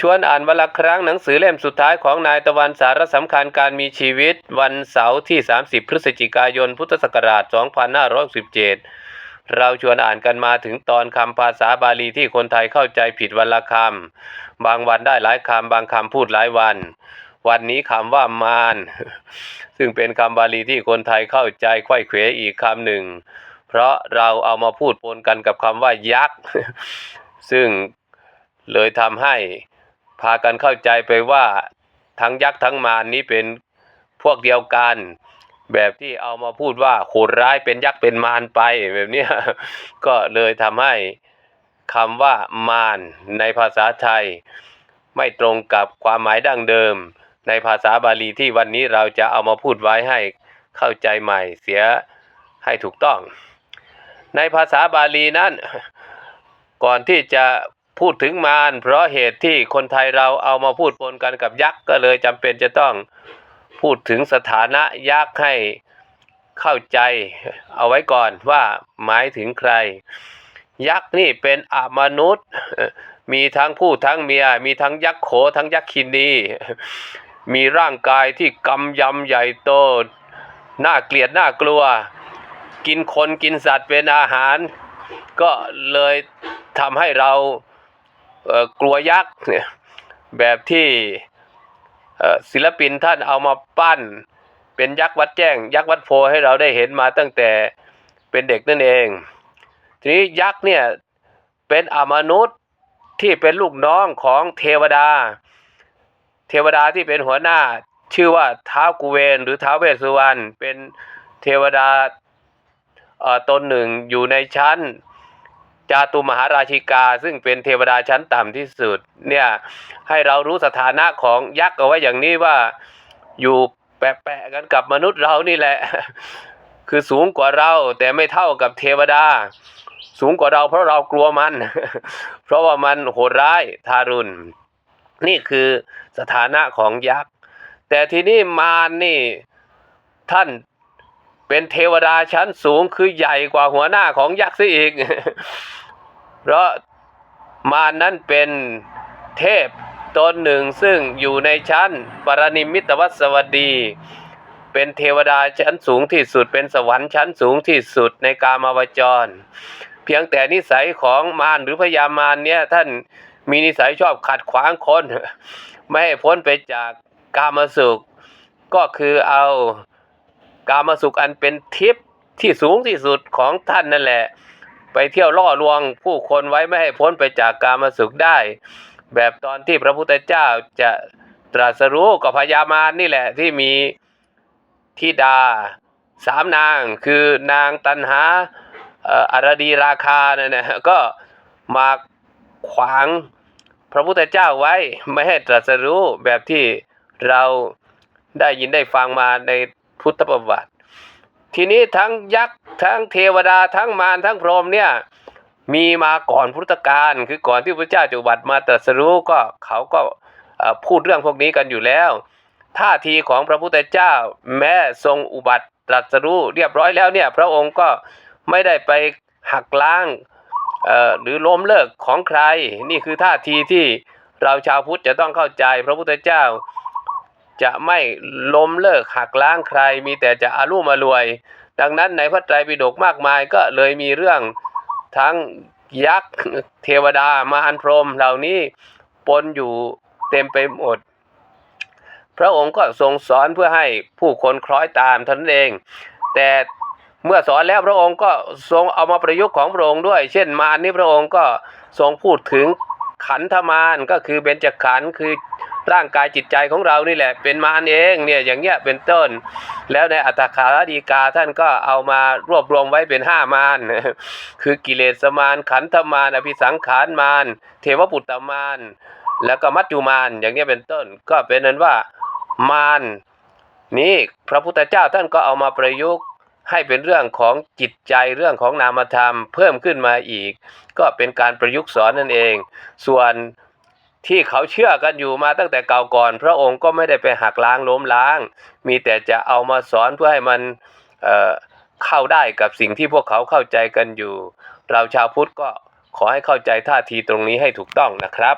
ชวนอ่านวันละครั้งหนังสือเล่มสุดท้ายของนายตะวันสาระสำคัญการมีชีวิต วันเสาร์ที่ 30 พฤศจิกายน พุทธศักราช 2567เราชวนอ่านกันมาถึงตอนคำภาษาบาลีที่คนไทยเข้าใจผิดวันละคำ บางวันได้หลายคำ บางคำพูดหลายวัน วันนี้คำว่ามารซึ่งเป็นคำบาลีที่คนไทยเข้าใจไขว้เขวอีกคำหนึ่ง เพราะเราเอามาพูดปนกันกับคำว่ายักษ์ ซึ่งเลยทำให้ พากันเข้าใจไปว่าทั้งยักษ์ทั้งมารนี้เป็นพวกเดียวกัน แบบที่เอามาพูดว่าโหดร้ายเป็นยักษ์เป็นมารไปแบบนี้ก็เลยทำให้คำว่ามารในภาษาไทย ไม่ตรงกับความหมายดั้งเดิม ในภาษาบาลีที่วันนี้เราจะเอามาพูดไว้ให้เข้าใจใหม่เสียให้ถูกต้อง ในภาษาบาลีนั้น ก่อนที่จะ พูดถึงมารเพราะเหตุที่คนไทยเราเอามาพูดปนกันกับยักษ์ก็เลยจำเป็นจะต้องพูดถึงสถานะยักษ์ให้เข้าใจเอาไว้ก่อนว่าหมายถึงใคร ยักษ์นี่เป็นอมนุษย์ มีทั้งผู้ทั้งเมีย มีทั้งยักษ์โขทั้งยักษ์คินีมีร่างกายที่กำยำใหญ่โตน่าเกลียดน่ากลัว กินคนกินสัตว์เป็นอาหาร ก็เลยทำให้เรา กลัวยักษ์เนี่ยแบบที่ศิลปินท่านเอามาปั้น เป็นยักษ์วัดแจ้ง ยักษ์วัดโพให้เราได้เห็นมาตั้งแต่เป็นเด็กนั่นเอง ทีนี้ยักษ์เนี่ยเป็นอมนุษย์ที่เป็นลูกน้องของเทวดา เทวดาที่เป็นหัวหน้าชื่อว่าท้าวกุเวนหรือท้าวเวสสุวรรณเป็นเทวดาตนหนึ่งอยู่ในชั้น จาตุมหาราชิกา ซึ่งเป็นเทวดาชั้นต่ำที่สุดเนี่ยให้เรารู้สถานะของยักษ์เอาไว้อย่างนี้ว่าอยู่แปะๆกันกับมนุษย์เรานี่แหละ คือสูงกว่าเราแต่ไม่เท่ากับเทวดา สูงกว่าเราเพราะเรากลัวมัน เพราะว่ามันโหดร้ายทารุณ นี่คือสถานะของยักษ์ แต่ทีนี้มารนี่ท่าน เป็นเทวดาชั้นสูงคือใหญ่กว่าหัวหน้าของยักษ์ซะอีก เพราะมารนั้นเป็นเทพตนหนึ่งซึ่งอยู่ในชั้นปรนิมิตวัสวัสดี เป็นเทวดาชั้นสูงที่สุด เป็นสวรรค์ชั้นสูงที่สุดในกามาวจร เพียงแต่นิสัยของมารหรือพญามารเนี่ยท่านมีนิสัยชอบขัดขวางคน ไม่ให้พ้นไปจากกามสุข ก็คือเอา กามาสุขอันเป็นทิพย์ที่สูงที่สุดของท่านนั่นแหละ ไปเที่ยวล่อลวงผู้คนไว้ไม่ให้พ้นไปจากกามาสุขได้ แบบตอนที่พระพุทธเจ้าจะตรัสรู้กับพญามารนี่แหละที่มีธิดาสามนางคือนางตันหาเอ่ออารดีราคาเนี่ยนะก็มาขวางพระพุทธเจ้าไว้ไม่ให้ตรัสรู้แบบที่เราได้ยินได้ฟังมาใน พุทธประวัติ ทีนี้ทั้งยักษ์ทั้งเทวดาทั้งมารทั้งพรหมเนี่ยมีมาก่อนพุทธกาลคือก่อนที่พระเจ้าจะอุบัติมาตรัสรู้ก็เขาก็พูดเรื่องพวกนี้กันอยู่แล้วท่าทีของพระพุทธเจ้าแม้ทรงอุบัติตรัสรู้เรียบร้อยแล้วเนี่ยพระองค์ก็ไม่ได้ไปหักล้างหรือล้มเลิกของใคร นี่คือท่าทีที่เราชาวพุทธจะต้องเข้าใจพระพุทธเจ้า จะไม่ล้มเลิกหักล้างใคร มีแต่จะอารุ่มอรวย ดังนั้นในพระไตรปิฎกมากมายก็เลยมีเรื่องทั้งยักษ์เทวดามารพรมเหล่านี้ปนอยู่เต็มไปหมด พระองค์ก็ทรงสอนเพื่อให้ผู้คนคล้อยตามท่านั้นเอง แต่เมื่อสอนแล้วพระองค์ก็ทรงเอามาประยุกต์ของพระองค์ด้วย เช่นมารนี่พระองค์ก็ทรงพูดถึงขันธมารก็คือเบญจขันธ์คือ ร่างกายจิตใจของเรานี่แหละ เป็นมารเองเนี่ยอย่างเงี้ยเป็นต้น แล้วในอัตถคารดีกาท่านก็เอามารวบรวมไว้เป็นห้ามารคือกิเลสมารขันธมารอภิสังขารมารเทวปุตตมารแล้วก็มัจจุมารอย่างเงี้ยเป็นต้น ก็เป็นนั้นว่ามารนี้พระพุทธเจ้าท่านก็เอามาประยุกต์ให้เป็นเรื่องของจิตใจเรื่องของนามธรรม เพิ่มขึ้นมาอีก ก็เป็นการประยุกต์สอนนั่นเอง ส่วน ที่เขาเชื่อกันอยู่มาตั้งแต่เก่าก่อน พระองค์ก็ไม่ได้ไปหักล้างล้มล้าง มีแต่จะเอามาสอนเพื่อให้มันเเข้าได้กับสิ่งที่พวกเขาเข้าใจกันอยู่ เราชาวพุทธก็ขอให้เข้าใจท่าทีตรงนี้ให้ถูกต้องนะครับ